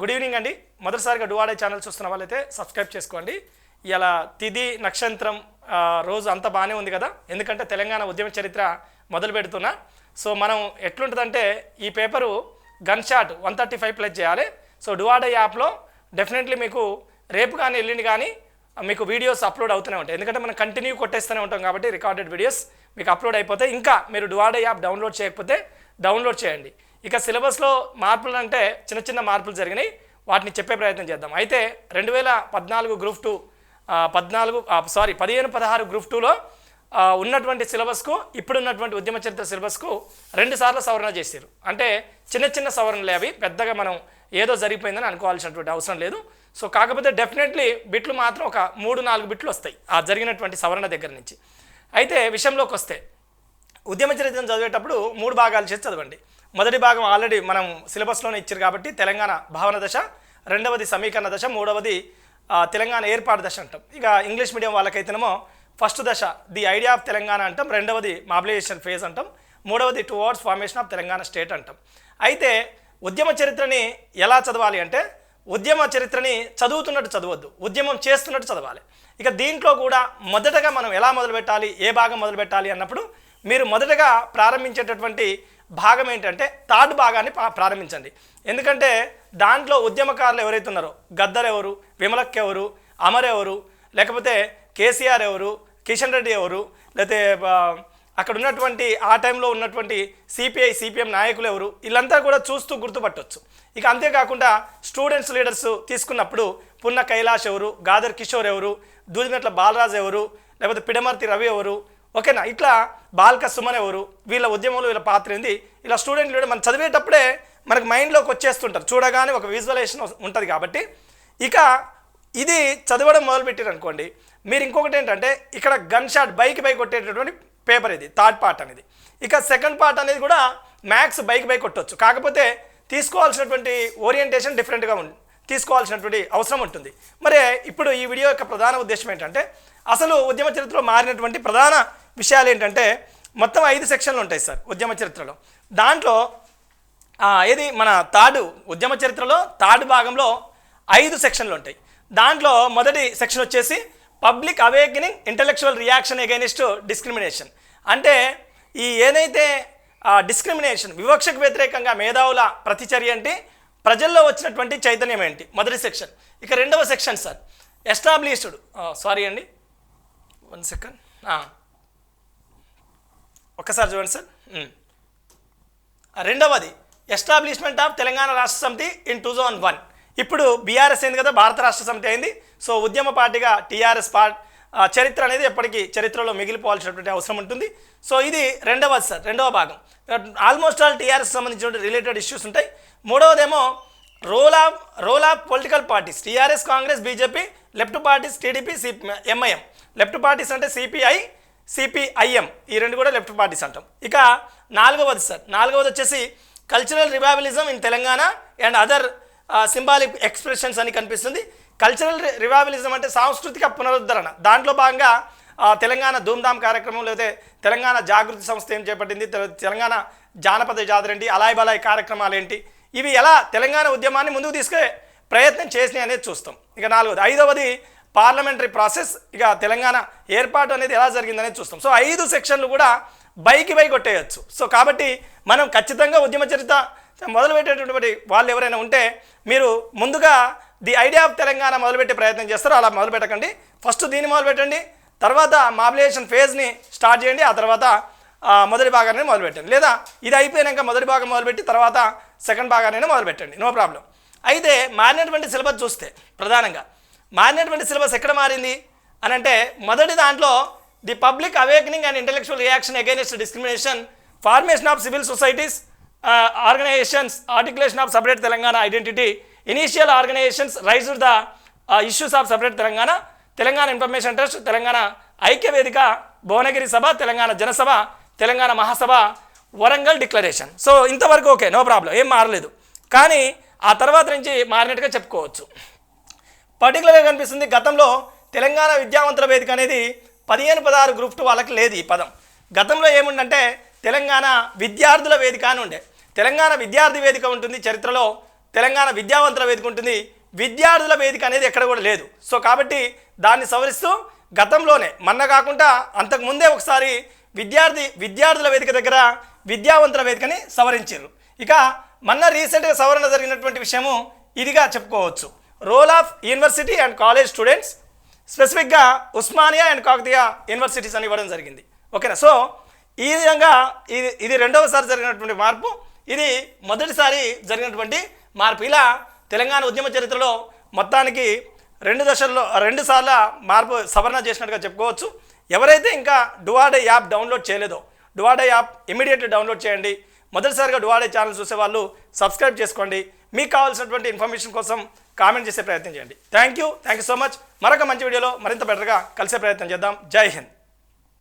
Good evening అండి. మొదటిసారిగా డువాడే channel చూస్తున్న వాళ్ళైతే సబ్స్క్రైబ్ చేసుకోండి. ఇలా తిది నక్షత్రం రోజు అంత బాగానే ఉంది కదా. ఎందుకంటే తెలంగాణ ఉద్యమ చరిత్ర మొదలు పెడుతున్నా. సో మనం ఎట్లుంటుందంటే ఈ paper gun shot one thirty five plus చేయాలి. సో డువాడే యాప్లో డెఫినెట్లీ మీకు రేపు కానీ ఎల్లుండి కానీ మీకు వీడియోస్ అప్లోడ్ అవుతూనే ఉంటాయి. ఎందుకంటే మనం కంటిన్యూ కొట్టేస్తూనే ఉంటాం కాబట్టి రికార్డెడ్ వీడియోస్ మీకు అప్లోడ్ అయిపోతే ఇంకా మీరు డువాడే యాప్ డౌన్లోడ్ చేయకపోతే డౌన్లోడ్ చేయండి. ఇక సిలబస్లో మార్పులు అంటే చిన్న చిన్న మార్పులు జరిగినాయి. వాటిని చెప్పే ప్రయత్నం చేద్దాం. అయితే రెండు వేల పద్నాలుగు గ్రూప్ టూ పద్నాలుగు సారీ పదిహేను పదహారు గ్రూప్ టూలో ఉన్నటువంటి సిలబస్కు ఇప్పుడున్నటువంటి ఉద్యమ చరిత్ర సిలబస్కు రెండు సార్లు సవరణ చేశారు అంటే చిన్న చిన్న సవరణలే అవి. పెద్దగా మనం ఏదో జరిగిపోయిందని అనుకోవాల్సినటువంటి అవసరం లేదు. సో కాకపోతే డెఫినెట్లీ బిట్లు మాత్రం ఒక మూడు నాలుగు బిట్లు వస్తాయి ఆ జరిగినటువంటి సవరణ దగ్గర నుంచి. అయితే విషయంలోకి వస్తే ఉద్యమ చరిత్రను చదివేటప్పుడు మూడు భాగాలు చేసి చదవండి. మొదటి భాగం ఆల్రెడీ మనం సిలబస్లోనే ఇచ్చారు కాబట్టి తెలంగాణ భావన దశ రెండవది సమీకరణ దశ మూడవది తెలంగాణ ఏర్పాటు దశ అంటాం. ఇక ఇంగ్లీష్ మీడియం వాళ్ళకైతేనేమో ఫస్ట్ దశ ది ఐడియా ఆఫ్ తెలంగాణ అంటాం. రెండవది మాబిలైజేషన్ ఫేజ్ అంటాం. మూడవది towards formation of Telangana state అంటాం. అయితే ఉద్యమ చరిత్రని ఎలా చదవాలి అంటే ఉద్యమ చరిత్రని చదువుతున్నట్టు చదవద్దు. ఉద్యమం చేస్తున్నట్టు చదవాలి. ఇక దీంట్లో కూడా మొదటగా మనం ఎలా మొదలు పెట్టాలి ఏ భాగం మొదలు పెట్టాలి అన్నప్పుడు మీరు మొదటగా ప్రారంభించేటటువంటి భాగం ఏంటంటే థర్డ్ భాగాన్ని పా- ప్రారంభించండి. ఎందుకంటే దాంట్లో ఉద్యమకారులు ఎవరైతే ఉన్నారో గద్దర్ ఎవరు విమలక్ ఎవరు అమర్ ఎవరు లేకపోతే కేసీఆర్ ఎవరు కిషన్ రెడ్డి ఎవరు లేకపోతే అక్కడ ఉన్నటువంటి ఆ టైంలో ఉన్నటువంటి సిపిఐ సిపిఎం నాయకులు ఎవరు వీళ్ళంతా కూడా చూస్తూ గుర్తుపట్టవచ్చు ఇక అంతేకాకుండా స్టూడెంట్స్ లీడర్స్ తీసుకున్నప్పుడు పున్న కైలాష్ ఎవరు గాదర్ కిషోర్ ఎవరు దూదిమెట్ల బాలరాజు ఎవరు లేకపోతే పిడమర్తి రవి ఎవరు ఓకేనా? ఇట్లా బాల్క సుమన్ ఎవరు? వీళ్ళ ఉద్యమంలో వీళ్ళ పాత్ర ఏంది? ఇలా స్టూడెంట్లు మనం చదివేటప్పుడే మనకు మైండ్లోకి వచ్చేస్తుంటారు. చూడగానే ఒక విజువలైజేషన్ ఉంటుంది కాబట్టి. ఇక ఇది చదవడం మొదలుపెట్టారు అనుకోండి మీరు ఇంకొకటి ఏంటంటే ఇక్కడ గన్ షాట్ బైక్ బై కొట్టేటటువంటి పేపర్ ఇది థర్డ్ పార్ట్ అనేది. ఇక సెకండ్ పార్ట్ అనేది కూడా మ్యాథ్స్ బైక్ బై కొట్టవచ్చు కాకపోతే తీసుకోవాల్సినటువంటి ఓరియంటేషన్ డిఫరెంట్గా ఉంది తీసుకోవాల్సినటువంటి అవసరం ఉంటుంది. మరి ఇప్పుడు ఈ వీడియో యొక్క ప్రధాన ఉద్దేశం ఏంటంటే అసలు ఉద్యమ చరిత్రలో మారినటువంటి ప్రధాన విషయాలు ఏంటంటే మొత్తం ఐదు సెక్షన్లు ఉంటాయి సార్ ఉద్యమ చరిత్రలో. దాంట్లో ఏది మన తాడు ఉద్యమ చరిత్రలో తాడు భాగంలో ఐదు సెక్షన్లు ఉంటాయి. దాంట్లో మొదటి సెక్షన్ వచ్చేసి public awakening intellectual reaction against discrimination. అంటే ఈ ఏదైతే డిస్క్రిమినేషన్ వివక్షకు వ్యతిరేకంగా మేధావుల ప్రతిచర్య ఏంటి ప్రజల్లో వచ్చినటువంటి చైతన్యం ఏంటి? మొదటి సెక్షన్. ఇక రెండవ సెక్షన్ సార్. ఎస్టాబ్లిష్డ్ సారీ అండి. వన్ సెకండ్ ఒక్కసారి చూడండి సార్. రెండవది establishment of Telangana Rashtra Samithi in two thousand one. ఇప్పుడు బీఆర్ఎస్ అయింది కదా భారత రాష్ట్ర సమితి అయింది. సో ఉద్యమ పార్టీగా టీఆర్ఎస్ పార్ట్ చరిత్ర అనేది ఎప్పటికీ చరిత్రలో మిగిలిపోవాల్సినటువంటి అవసరం ఉంటుంది. సో ఇది రెండవది సార్ రెండవ భాగం. ఆల్మోస్ట్ ఆల్ టీఆర్ఎస్ సంబంధించిన రిలేటెడ్ ఇష్యూస్ ఉంటాయి. మూడవదేమో role of role of political parties TRS Congress BJP left parties TDP CP MIM. Left parties అంటే సిపిఐ సిపిఐఎం. ఈ రెండు కూడా లెఫ్ట్ పార్టీస్ అంటాం. ఇక నాలుగవది సార్. నాలుగవది వచ్చేసి cultural revivalism in Telangana and other symbolic expressions అని కనిపిస్తుంది. కల్చరల్ రివైవలిజం అంటే సాంస్కృతిక పునరుద్ధరణ. దాంట్లో భాగంగా తెలంగాణ ధూమ్ధామ్ కార్యక్రమం లేదా తెలంగాణ జాగృతి సంస్థ ఏం చేపట్టింది? తెలంగాణ జానపద జాతర ఏంటి? అలాయ్ బలాయ్ కార్యక్రమాలు ఏంటి? ఇవి ఎలా తెలంగాణ ఉద్యమాన్ని ముందుకు తీసుకె ప్రయత్నం చేసినాయి అనేది చూస్తాం. ఇక నాలుగోది ఐదవది పార్లమెంటరీ ప్రాసెస్ ఇక తెలంగాణ ఏర్పాటు అనేది ఎలా జరిగిందనేది చూస్తాం. సో ఐదు సెక్షన్లు కూడా బైకి బై కొట్టేయచ్చు. సో కాబట్టి మనం ఖచ్చితంగా ఉద్యమ చరిత్ర మొదలుపెట్టేటటువంటి వాళ్ళు ఎవరైనా ఉంటే మీరు ముందుగా ది ఐడియా ఆఫ్ తెలంగాణ మొదలుపెట్టే ప్రయత్నం చేస్తారో అలా మొదలుపెట్టకండి. ఫస్ట్ దీన్ని మొదలుపెట్టండి తర్వాత మాబిలేషన్ ఫేజ్ని స్టార్ట్ చేయండి ఆ తర్వాత మొదటి భాగాన్ని మొదలుపెట్టండి. లేదా ఇది అయిపోయాక మొదటి భాగం మొదలుపెట్టి తర్వాత సెకండ్ భాగాన్ని మొదలుపెట్టండి. No problem. అయితే మారినటువంటి సిలబస్ చూస్తే ప్రధానంగా మారినటువంటి సిలబస్ ఎక్కడ మారింది? అని అంటే మొదటి దాంట్లో the public awakening and intellectual reaction against discrimination formation of civil societies organisations articulation of separate Telangana identity initial organisations rise the issues of separate Telangana Telangana information trust Telangana Aikya Vedika Bhuvanagiri Sabha Telangana Janasabha Telangana Mahasabha Warangal declaration. So ఇంతవరకు okay no problem ఏం మారలేదు. కానీ ఆ తర్వాత నుంచి మారినట్టుగా చెప్పుకోవచ్చు. పర్టికులర్గా కనిపిస్తుంది గతంలో తెలంగాణ విద్యావంతుల వేదిక అనేది పదిహేను పదహారు గ్రూప్ టూ వాళ్ళకి లేదు ఈ పదం. గతంలో ఏముండంటే తెలంగాణ విద్యార్థుల వేదిక అని ఉండే. తెలంగాణ విద్యార్థి వేదిక ఉంటుంది చరిత్రలో తెలంగాణ విద్యావంతుల వేదిక ఉంటుంది విద్యార్థుల వేదిక అనేది ఎక్కడ కూడా లేదు. సో కాబట్టి దాన్ని సవరిస్తూ గతంలోనే మొన్న కాకుండా అంతకు ముందే ఒకసారి విద్యార్థి విద్యార్థుల వేదిక దగ్గర విద్యావంతుల వేదికని సవరించారు. ఇక మొన్న రీసెంట్గా సవరణ జరిగినటువంటి విషయము ఇదిగా చెప్పుకోవచ్చు. Role of university and college students స్పెసిఫిక్గా ఉస్మానియా అండ్ కాకతీయ యూనివర్సిటీస్ అని ఇవ్వడం జరిగింది. ఓకేనా? సో ఈ విధంగా ఇది ఇది రెండవసారి జరిగినటువంటి మార్పు ఇది మొదటిసారి జరిగినటువంటి మార్పు. ఇలా తెలంగాణ ఉద్యమ చరిత్రలో మొత్తానికి రెండు దశల్లో రెండు సార్ల మార్పు సవరణ చేసినట్టుగా చెప్పుకోవచ్చు. ఎవరైతే ఇంకా డువాడే యాప్ డౌన్లోడ్ చేయలేదో డువాడే యాప్ ఇమీడియట్లీ డౌన్లోడ్ చేయండి. మొదటిసారిగా డువాడే ఛానల్ చూసేవాళ్ళు సబ్స్క్రైబ్ చేసుకోండి. మీకు కావాల్సినటువంటి ఇన్ఫర్మేషన్ కోసం కామెంట్ చేసే ప్రయత్నం చేయండి. Thank you thank you so much మరొక మంచి వీడియోలో మరింత బెటర్గా కలిసే ప్రయత్నం చేద్దాం. జై హింద్.